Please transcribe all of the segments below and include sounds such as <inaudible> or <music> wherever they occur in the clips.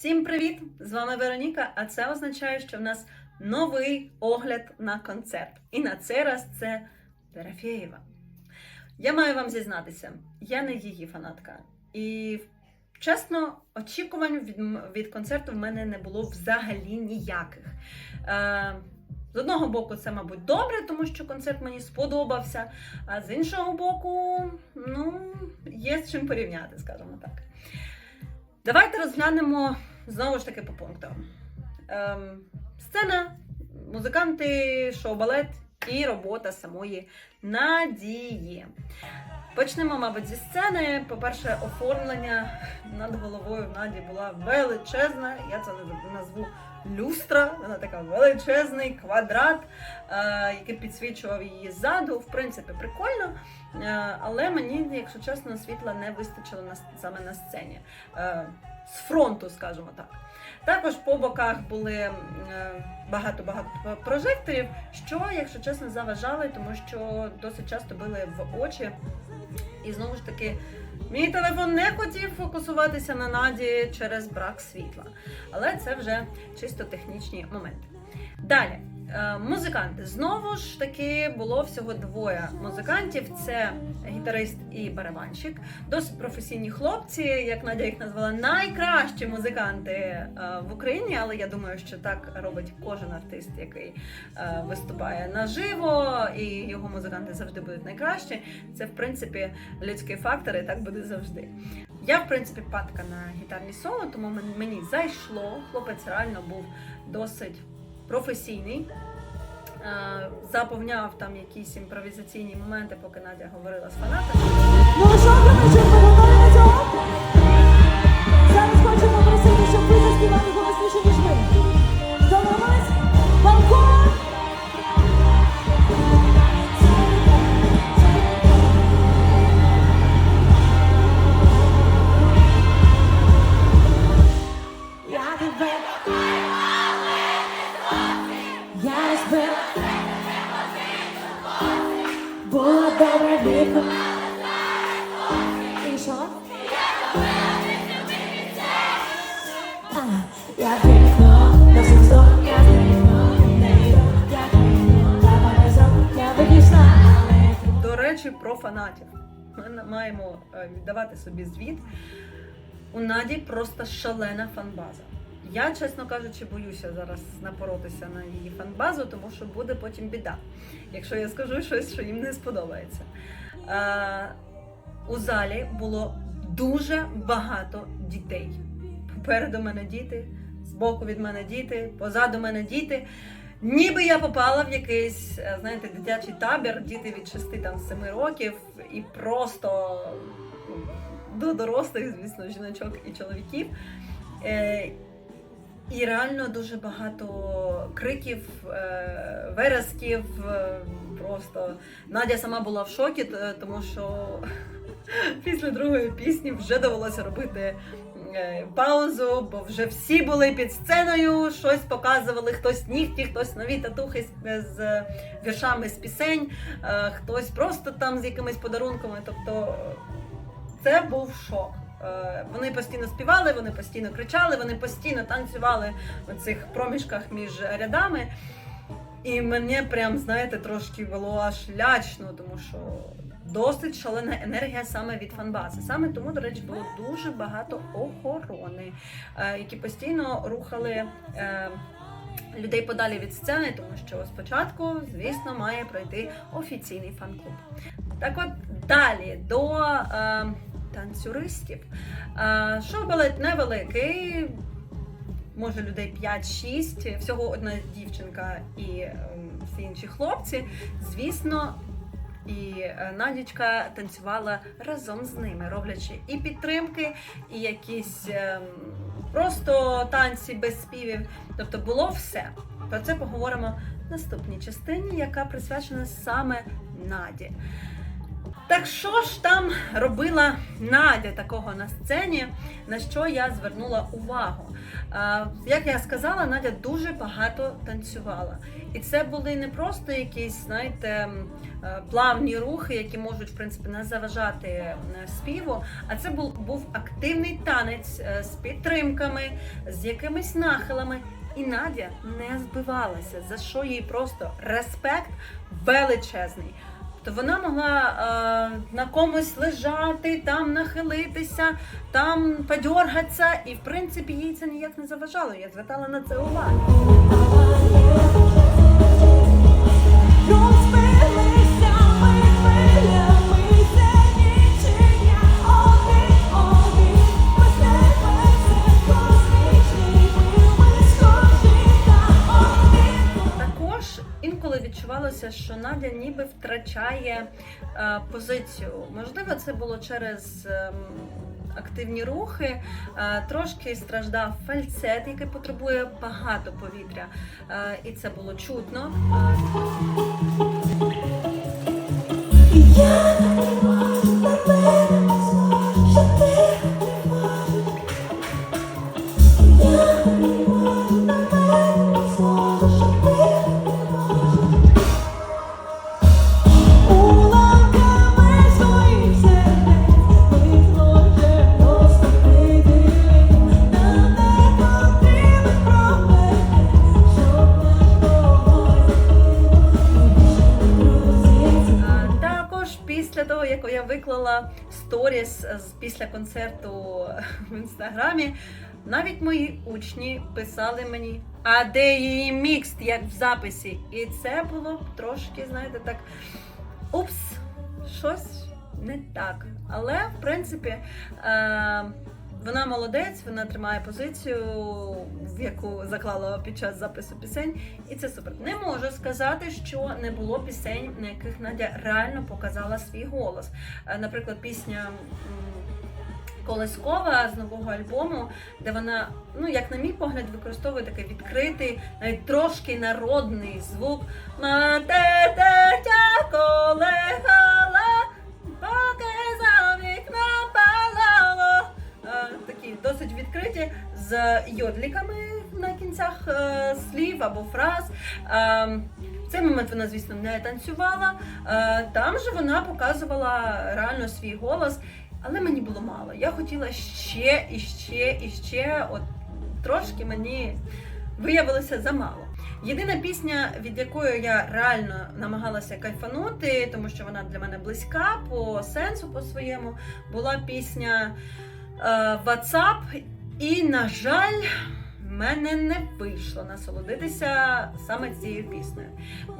Всім привіт! З вами Вероніка, а це означає, що в нас новий огляд на концерт. І на цей раз це Дорофєєва. Я маю вам зізнатися, я не її фанатка. І чесно, очікувань від, від концерту в мене не було взагалі ніяких. Е, з одного боку, це, мабуть, добре, тому що концерт мені сподобався. А з іншого боку, ну, є з чим порівняти, скажімо так. Давайте розглянемо знову ж таки по пунктам. Ем, сцена, музиканти, шоу-балет і робота самої Надії. Почнемо, мабуть, зі сцени. По-перше, оформлення над головою в Наді була величезна. Я це назву люстра. Вона така величезний квадрат, е, який підсвічував її ззаду. В принципі, прикольно. Е, але мені, якщо чесно, світла не вистачило саме на сцені. Е, з фронту, скажімо так. Також по боках були е, багато-багато прожекторів, що, якщо чесно, заважали, тому що досить часто били в очі. І знову ж таки, мій телефон не хотів фокусуватися на наді через брак світла. Але це вже чисто технічні моменти. Далі. Е, Музиканти. Знову ж таки було всього двоє музикантів: це гітарист і барабанщик. Досить професійні хлопці, як Надя їх назвала, найкращі музиканти е, в Україні. Але я думаю, що так робить кожен артист, який е, виступає наживо, і його музиканти завжди будуть найкращі. Це в принципі людський фактор, і так буде завжди. Я, в принципі, падка на гітарні соло, тому мені зайшло. Хлопець реально був досить професійний. Е, Заповняв там якісь імпровізаційні моменти, поки Надя говорила з фанатами. Ну що, глядачі, ви готові до цього? Зараз хочемо просити, щоб ви заспівали голосніше, ніж ми. До речі, про фанатів. Ми маємо е, віддавати собі звіт. У Наді просто шалена фанбаза. Я, чесно кажучи, боюся зараз напоротися на її фанбазу, тому що буде потім біда, якщо я скажу щось, що їм не сподобається. Е, у залі було дуже багато дітей. Попереду мене діти, збоку від мене діти, позаду мене діти. Ніби я попала в якийсь, е, знаєте, дитячий табір, діти від 6 там 7 років, і просто до дорослих, звісно, жіночок і чоловіків. Е, і реально дуже багато криків, е, вересків. е, Просто Надя сама була в шокі, тому що <laughs> після другої пісні вже довелося робити паузу, бо вже всі були під сценою, щось показували, хтось нігті, хтось нові татухи з, е, віршами з пісень, е, хтось просто там з якимись подарунками. Тобто це був шок. Е, Вони постійно співали, вони постійно кричали, вони постійно танцювали в цих проміжках між рядами. І мене прям, знаєте, трошки було аж лячно, тому що досить шалена енергія саме від фанбази. Саме тому, до речі, було дуже багато охорони, е, які постійно рухали. е, Людей подалі від сцени, тому що спочатку, звісно, має пройти офіційний фан-клуб. Так от далі до е, танцюристів. Е, шоу-балет невеликий, може людей 5-6, всього одна дівчинка і ем, всі інші хлопці. Звісно, і е, Надічка танцювала разом з ними, роблячи і підтримки, і якісь ем, просто танці без співів. Тобто було все. Про це поговоримо в наступній частині, яка присвячена саме Наді. Так що ж там робила Надя такого на сцені, на що я звернула увагу? Е, Як я сказала, Надя дуже багато танцювала. І це були не просто якісь, знаєте, е, плавні рухи, які можуть в принципі не заважати е, співу. А це був, активний танець з підтримками, з якимись нахилами. І Надя не збивалася, за що їй просто респект величезний. То вона могла е, на комусь лежати, там нахилитися, там подергатися, і в принципі їй це ніяк не заважало. Я звертала на це увагу. Що Надя ніби втрачає е, позицію. Можливо, це було через ем, активні рухи, е, трошки страждав фальцет, який потребує багато повітря, е, і це було чутно. Виклала сторіс після концерту в інстаграмі, навіть мої учні писали мені, а де її мікс, як в записі. І це було трошки, знаєте, так упс, щось не так. Але в принципі. Е- вона молодець, вона тримає позицію, в яку заклала під час запису пісень, і це супер. Не можу сказати, що не було пісень, на яких Надя реально показала свій голос. Е, Наприклад, пісня Колескова з нового альбому, де вона, ну як на мій погляд, використовує такий відкритий, навіть трошки народний звук. Мате тетя досить відкриті з йодліками на кінцях е, слів або фраз. Е, В цей момент вона, звісно, не танцювала. Е, Там же вона показувала реально свій голос, але мені було мало. Я хотіла ще і ще і ще. От трошки мені виявилося замало. Єдина пісня, від якої я реально намагалася кайфанути, тому що вона для мене близька по сенсу по своєму, була пісня WhatsApp. І, на жаль, мене не вийшло насолодитися саме цією піснею.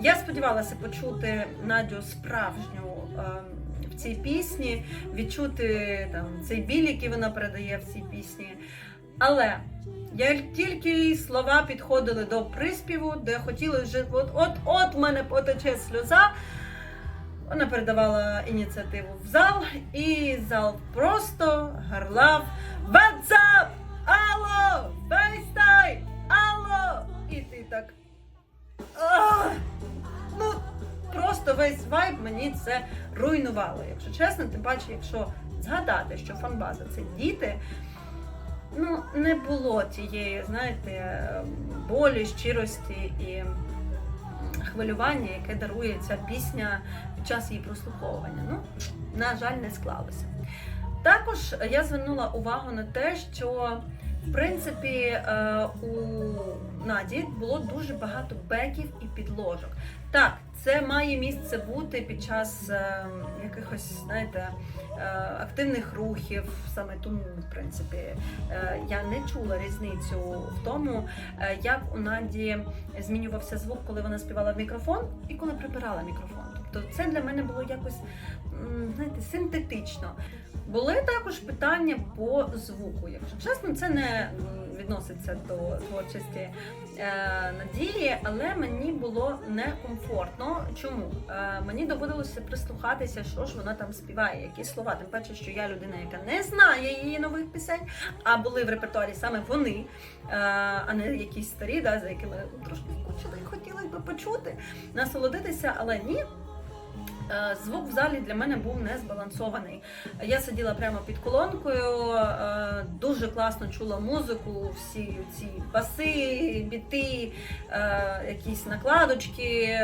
Я сподівалася почути Надю справжню е, в цій пісні, відчути там цей біль, який вона передає в цій пісні. Але як тільки слова підходили до приспіву, де хотіли вже от-от-от мене потече сльоза. Вона передавала ініціативу в зал, і зал просто гарлав WhatsApp! Алло! FaceTime! Алло! І ти так. «Ах!» Ну, просто весь вайб мені це руйнувало. Якщо чесно, тим паче, якщо згадати, що фанбаза це діти. Ну, не було тієї, знаєте, болі, щирості і хвилювання, яке дарує ця пісня під час її прослуховування. Ну, на жаль, не склалося. Також я звернула увагу на те, що в принципі е, у Наді було дуже багато беків і підложок. Так, це має місце бути під час е, якихось, знаєте, е, активних рухів. Саме тому, в принципі, я не чула різницю в тому, як у Наді змінювався звук, коли вона співала в мікрофон, і коли прибирала мікрофон. Тобто це для мене було якось знаєте, синтетично. Були також питання по звуку. Якщо чесно, це не відноситься до творчості е, Надії, але мені було некомфортно. Чому? Е, мені доводилося прислухатися, що ж вона там співає, які слова. Тим паче, що я людина, яка не знає її нових пісень, а були в репертуарі саме вони, е, а не якісь старі, да, за якими трошки скучили і хотіли би почути, насолодитися, але ні. Е, Звук в залі для мене був не збалансований. Я сиділа прямо під колонкою, е, дуже класно чула музику, всі ці баси, біти, е, якісь накладочки,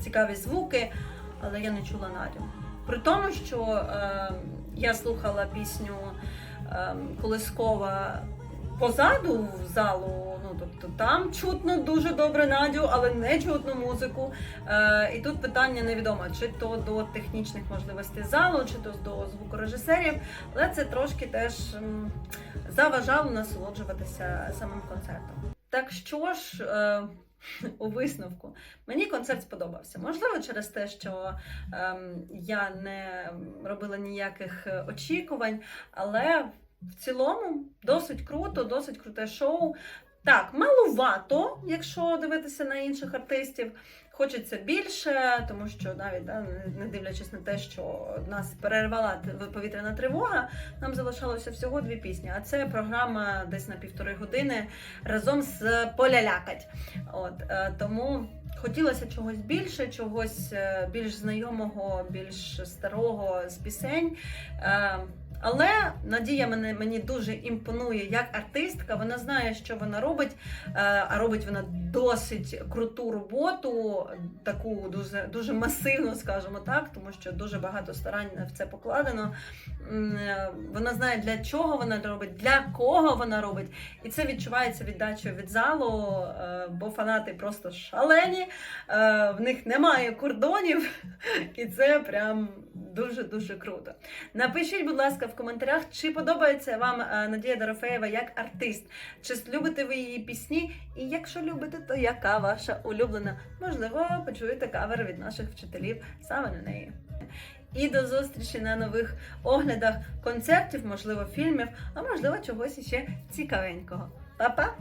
цікаві звуки, але я не чула Надю. При тому, що я слухала пісню е, Колискова позаду залу, ну тобто там чутно дуже добре Надю, але не чутно музику. Е, і тут питання невідомо, чи то до технічних можливостей залу, чи то до звукорежисерів, але це трошки теж заважало насолоджуватися самим концертом. Так що ж. Е, у висновку мені концерт сподобався. Можливо, через те, що ем, я не робила ніяких е, очікувань, але в цілому досить круто, досить круте шоу. Так, малувато, якщо дивитися на інших артистів. Хочеться більше, тому що навіть да, не дивлячись на те, що нас перервала повітряна тривога, нам залишалося всього дві пісні. А це програма десь на півтори години разом з Полялякать. От е, тому хотілося чогось більше, чогось е, більш знайомого, більш старого з пісень. Але Надія мене мені дуже імпонує як артистка. Вона знає, що вона робить, е, а робить вона досить круту роботу, таку дуже дуже масивну, скажімо так, тому що дуже багато старань в це покладено. Е, Вона знає для чого вона робить, для кого вона робить, і це відчувається віддачею від залу, е, бо фанати просто шалені, в них немає кордонів, <laughs> і це прям дуже дуже круто. Напишіть, будь ласка, в коментарях, чи подобається вам е, Надія Дорофеєва як артист, чи любите ви її пісні, і якщо любите, то яка ваша улюблена? Можливо, почуєте кавер від наших вчителів саме на неї. І до зустрічі на нових оглядах концертів, можливо, фільмів, а можливо, чогось іще цікавенького. Па-па!